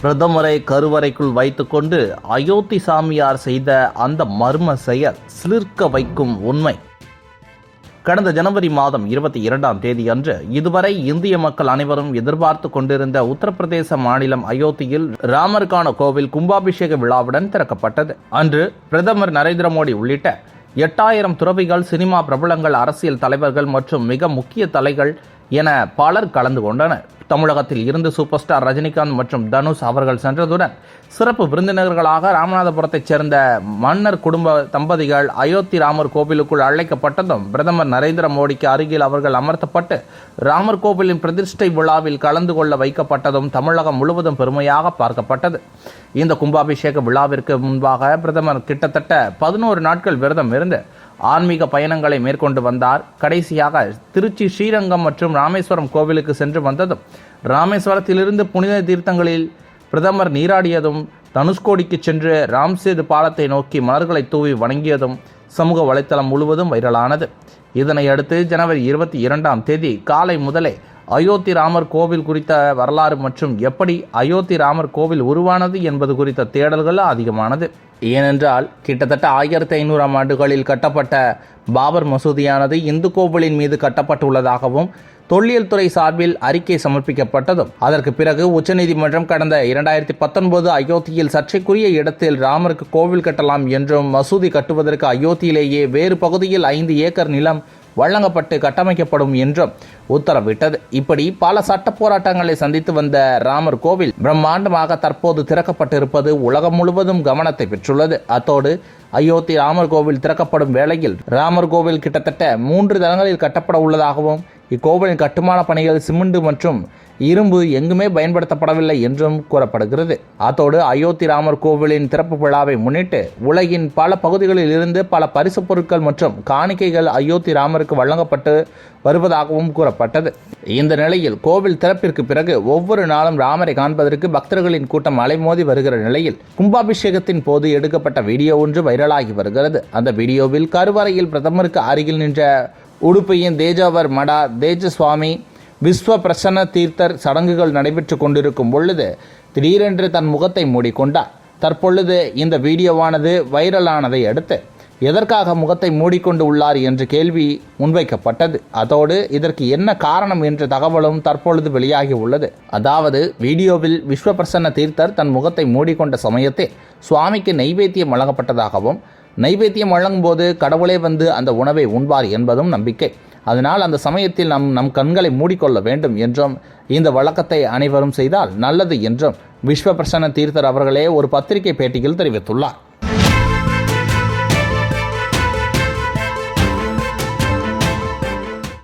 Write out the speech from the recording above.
பிரதமரை கருவறைக்குள் வைத்துக்கொண்டு அயோத்தி சாமியார் செய்த அந்த மர்ம செயல் சிலிர்க்க வைக்கும் உண்மை. கடந்த ஜனவரி மாதம் இருபத்தி இரண்டாம் தேதி அன்று இதுவரை இந்திய மக்கள் அனைவரும் எதிர்பார்த்து கொண்டிருந்த உத்தரப்பிரதேச மாநிலம் அயோத்தியில் ராமருக்கான கோவில் கும்பாபிஷேக விழாவுடன் திறக்கப்பட்டது. அன்று பிரதமர் நரேந்திர மோடி உள்ளிட்ட எட்டாயிரம் துறவிகள் சினிமா பிரபலங்கள் அரசியல் தலைவர்கள் மற்றும் மிக முக்கிய தலைகள் என பலர் கலந்து கொண்டனர். தமிழகத்தில் இருந்து சூப்பர் ஸ்டார் ரஜினிகாந்த் மற்றும் தனுஷ் அவர்கள் சென்றதுடன் சிறப்பு விருந்தினர்களாக ராமநாதபுரத்தைச் சேர்ந்த மன்னர் குடும்ப தம்பதிகள் அயோத்தி ராமர் கோவிலுக்குள் அழைக்கப்பட்டதும் பிரதமர் நரேந்திர மோடிக்கு அருகில் அவர்கள் அமர்த்தப்பட்டு ராமர் கோவிலின் பிரதிஷ்டை விழாவில் கலந்து கொள்ள வைக்கப்பட்டதும் தமிழகம் முழுவதும் பெருமையாக பார்க்கப்பட்டது. இந்த கும்பாபிஷேக விழாவிற்கு முன்பாக பிரதமர் கிட்டத்தட்ட பதினோரு நாட்கள் விரதம் இருந்து ஆன்மீக பயணங்களை மேற்கொண்டு வந்தார். கடைசியாக திருச்சி ஸ்ரீரங்கம் மற்றும் ராமேஸ்வரம் கோவிலுக்கு சென்று வந்ததும் ராமேஸ்வரத்திலிருந்து புனித தீர்த்தங்களில் பிரதமர் நீராடியதும் தனுஷ்கோடிக்கு சென்று ராம்சேது பாலத்தை நோக்கி மலர்களை தூவி வணங்கியதும் சமூக வலைத்தளம் முழுவதும் வைரலானது. இதனை அடுத்து ஜனவரி இருபத்தி இரண்டாம் தேதி காலை முதலே அயோத்தி ராமர் கோவில் குறித்த வரலாறு மற்றும் எப்படி அயோத்தி ராமர் கோவில் உருவானது என்பது குறித்த தேடல்கள் அதிகமானது. ஏனென்றால் கிட்டத்தட்ட ஆயிரத்தி ஐநூறாம் ஆண்டுகளில் கட்டப்பட்ட பாபர் மசூதியானது இந்து கோவிலின் மீது கட்டப்பட்டுள்ளதாகவும் தொல்லியல் துறை சார்பில் அறிக்கை சமர்ப்பிக்கப்பட்டதும். அதற்கு பிறகு உச்சநீதிமன்றம் கடந்த இரண்டாயிரத்தி பத்தொன்பது அயோத்தியில் சர்ச்சைக்குரிய இடத்தில் ராமருக்கு கோவில் கட்டலாம் என்றும் மசூதி கட்டுவதற்கு அயோத்தியிலேயே வேறு பகுதியில் ஐந்து ஏக்கர் நிலம் வழங்கப்பட்டு கட்டமைக்கப்படும் என்றும் உத்தரவிட்டது. இப்படி பல சட்ட போராட்டங்களை சந்தித்து வந்த ராமர் கோவில் பிரம்மாண்டமாக தற்போது திறக்கப்பட்டிருப்பது உலகம் முழுவதும் கவனத்தை பெற்றுள்ளது. அத்தோடு அயோத்தி ராமர் கோவில் திறக்கப்படும் வேளையில் ராமர் கோவில் கிட்டத்தட்ட மூன்று தளங்களில் கட்டப்பட உள்ளதாகவும் இக்கோவிலின் கட்டுமான பணிகள் சிமெண்ட் மற்றும் இரும்பு எங்குமே பயன்படுத்தப்படவில்லை என்றும் கூறப்படுகிறது. அத்தோடு அயோத்தி ராமர் கோவிலின் திறப்பு விழாவை முன்னிட்டு உலகின் பல பகுதிகளில் இருந்து பல பரிசு பொருட்கள் மற்றும் காணிக்கைகள் அயோத்தி ராமருக்கு வழங்கப்பட்டு வருவதாகவும் கூறப்பட்டது. இந்த நிலையில் கோவில் திறப்பிற்கு பிறகு ஒவ்வொரு நாளும் ராமரை காண்பதற்கு பக்தர்களின் கூட்டம் அலைமோதி வருகிற நிலையில் கும்பாபிஷேகத்தின் போது எடுக்கப்பட்ட வீடியோ ஒன்று வைரலாகி வருகிறது. அந்த வீடியோவில் கருவறையில் பிரதமருக்கு அருகில் நின்ற உடுப்பையின் தேஜாவர் மடா தேஜசுவாமி விஸ்வ பிரசன்ன தீர்த்தர் சடங்குகள் நடைபெற்று கொண்டிருக்கும் பொழுது திடீரென்று தன் முகத்தை மூடிக்கொண்டார். தற்பொழுது இந்த வீடியோவானது வைரலானதை அடுத்து எதற்காக முகத்தை மூடிக்கொண்டு உள்ளார் என்ற கேள்வி முன்வைக்கப்பட்டது. அதோடு இதற்கு என்ன காரணம் என்ற தகவலும் தற்பொழுது வெளியாகி உள்ளது. அதாவது வீடியோவில் விஸ்வபிரசன்ன தீர்த்தர் தன் முகத்தை மூடிக்கொண்ட சமயத்தில் சுவாமிக்கு நைவேத்தியம் வழங்கப்பட்டதாகவும் நைவேத்தியம் வழங்கும்போது கடவுளே வந்து அந்த உணவை உண்பார் என்பதும் நம்பிக்கை. அதனால் அந்த சமயத்தில் நம் நம் கண்களை மூடிக்கொள்ள வேண்டும் என்றும் இந்த வழக்கத்தை அனைவரும் செய்தால் நல்லது என்றும் விஸ்வபிரசன்ன தீர்த்தர் அவர்களே ஒரு பத்திரிகை பேட்டியில் தெரிவித்துள்ளார்.